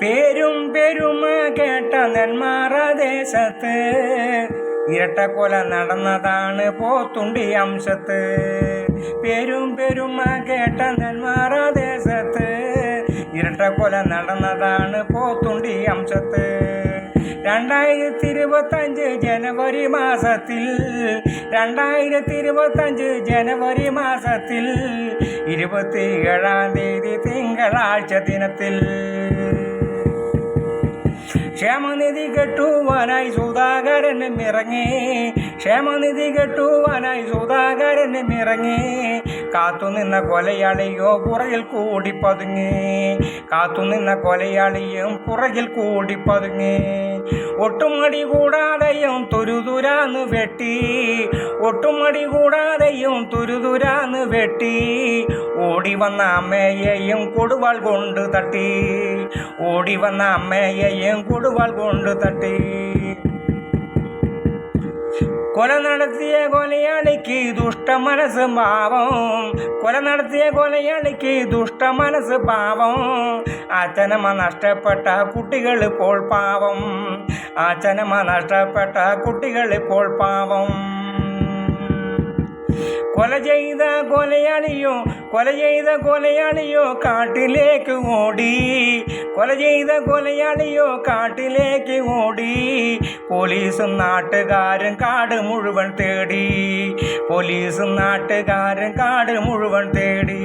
പേരും പെരുമ കേട്ട നെന്മാറ ദേശത്ത്. ഇരട്ടക്കൊല നടന്നതാണ് പോത്തുണ്ടി അംശത്ത്. പേരും പെരുമ കേട്ട നെന്മാറ ദേശത്ത്. ഇരട്ടക്കൊല നടന്നതാണ് പോത്തുണ്ടി അംശത്ത്. രണ്ടായിരത്തി ഇരുപത്തഞ്ച് ജനുവരി മാസത്തിൽ രണ്ടായിരത്തി ഇരുപത്തഞ്ച് ജനുവരി മാസത്തിൽ ഇരുപത്തി ഏഴാം തീയതി തിങ്കളാഴ്ച ദിനത്തിൽ ക്ഷേമനിധി കെട്ടുവാനായി സുധാകരനും ഇറങ്ങി ക്ഷേമനിധി കെട്ടുവാനായി സുധാകരനും ഇറങ്ങി കാത്തുനിന്ന കൊലയാളിയോ പുറകിൽ കൂടി പതുങ്ങി. കാത്തുനിന്ന കൊലയാളിയും പുറകിൽ കൂടി പതുങ്ങി. ഒട്ടും മടി കൂടാതെയും തുരുതുരാന്ന് വെട്ടി. ഒട്ടുമടി കൂടാതെയും തുരുതുരാന്ന് വെട്ടി. ഓടി വന്ന അമ്മയെയും കൊടുവാൾ കൊണ്ട് തട്ടി. ഓടി വന്ന അമ്മയെയും കൊടുവാൾ കൊണ്ട് തട്ടി. കൊല നടത്തിയ കൊലയാളിക്ക് ദുഷ്ട മനസ്സ് പാവം. കൊല നടത്തിയ കൊലയാളിക്ക് ദുഷ്ട മനസ്സ് പാവം. അച്ഛനമ്മ നഷ്ടപ്പെട്ട കുട്ടികൾ ഇപ്പോൾ പാവം. അച്ഛനമ്മ നഷ്ടപ്പെട്ട കുട്ടികൾ ഇപ്പോൾ പാവം. കൊല ചെയ്ത കൊലയാളിയോ കൊല ചെയ്ത കൊലയാളിയോ കാട്ടിലേക്ക് ഓടി. കൊല ചെയ്ത കൊലയാളിയോ കാട്ടിലേക്ക് ഓടി. പോലീസും നാട്ടുകാരൻ കാട് മുഴുവൻ തേടി. പോലീസും നാട്ടുകാരൻ കാട് മുഴുവൻ തേടി.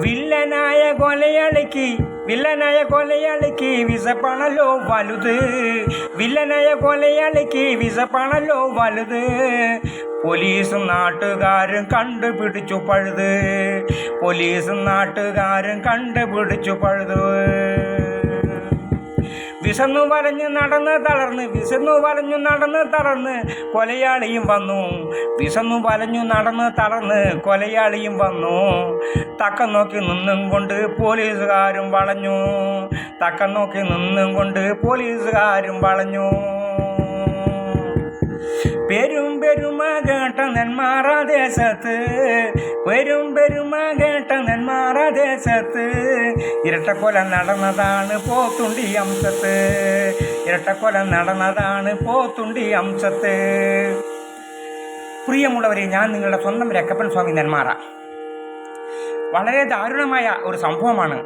വില്ലനായ കൊലയാളിക്ക് വില്ലനായ കൊലയാളിക്ക് വിസപ്പാണല്ലോ വലുത്. വില്ലനായ കൊലയാളിക്ക് വിസപ്പാണല്ലോ വലുത്. പോലീസും നാട്ടുകാരും കണ്ടുപിടിച്ചു പഴുത്. പോലീസും നാട്ടുകാരും കണ്ടുപിടിച്ചു പഴുത്. വിശന്നു വലഞ്ഞു നടന്ന് തളർന്ന് വിശന്നു വലഞ്ഞു നടന്ന് തളർന്ന് കൊലയാളിയും വന്നു. വിശന്നു വലഞ്ഞു നടന്ന് തളർന്ന് കൊലയാളിയും വന്നു. തക്കം നോക്കി നിന്നും കൊണ്ട് പോലീസുകാരും വളഞ്ഞു. തക്കം നോക്കി നിന്നും കൊണ്ട് പോലീസുകാരും വളഞ്ഞു. പെരും പെരുമ കേട്ട നെന്മാറ ദേശത്ത് പെരും പെരുമ കേട്ട നെന്മാറ ദേശത്ത് ഇരട്ടക്കൊല നടന്നതാണ് പോത്തുണ്ടി അംശത്ത്. ഇരട്ടക്കൊല നടന്നതാണ് പോത്തുണ്ടി അംശത്ത്. പ്രിയമുള്ളവരെ ഞാൻ നിങ്ങളുടെ സ്വന്തം രക്കപ്പൻ സ്വാമി നെന്മാറ. വളരെ ദാരുണമായ ഒരു സംഭവമാണ്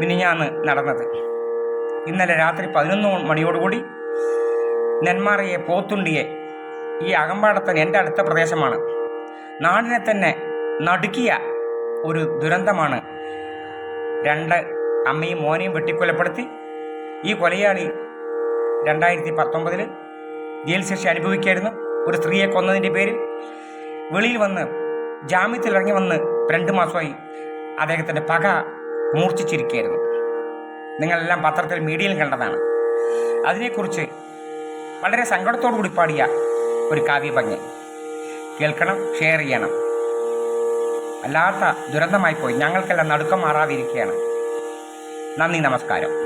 മിനിഞ്ഞാന്ന് നടന്നത്. ഇന്നലെ രാത്രി പതിനൊന്ന് മണിയോടുകൂടി നെന്മാറയെ പോത്തുണ്ടിയെ ഈ അകമ്പാടത്തൻ എന്റെ അടുത്ത പ്രദേശമാണ്. നാടിനെ തന്നെ നടുക്കിയ ഒരു ദുരന്തമാണ് രണ്ട് അമ്മയും മോനെയും വെട്ടിക്കൊലപ്പെടുത്തി. ഈ കൊലയാളി രണ്ടായിരത്തി പത്തൊമ്പതിൽ ജയിൽ ശിക്ഷ അനുഭവിക്കായിരുന്നു. ഒരു സ്ത്രീയെ കൊന്നതിന്റെ പേരിൽ വെളിയിൽ വന്ന് ജാമ്യത്തിൽ ഇറങ്ങി വന്ന് രണ്ട് മാസമായി അദ്ദേഹത്തിന്റെ പക മൂർച്ഛിച്ചിരിക്കുകയായിരുന്നു. നിങ്ങളെല്ലാം പത്രത്തിൽ മീഡിയയിൽ കണ്ടതാണ്. അതിനെക്കുറിച്ച് വളരെ സങ്കടത്തോടു കൂടി പാടിയ ഒരു കാവ്യഭംഗി. കേൾക്കണം ഷെയർ ചെയ്യണം. വല്ലാത്ത ദുരന്തമായി പോയി ഞങ്ങൾക്കെല്ലാം നടുക്കം മാറാതിരിക്കുകയാണ്. നന്ദി നമസ്കാരം.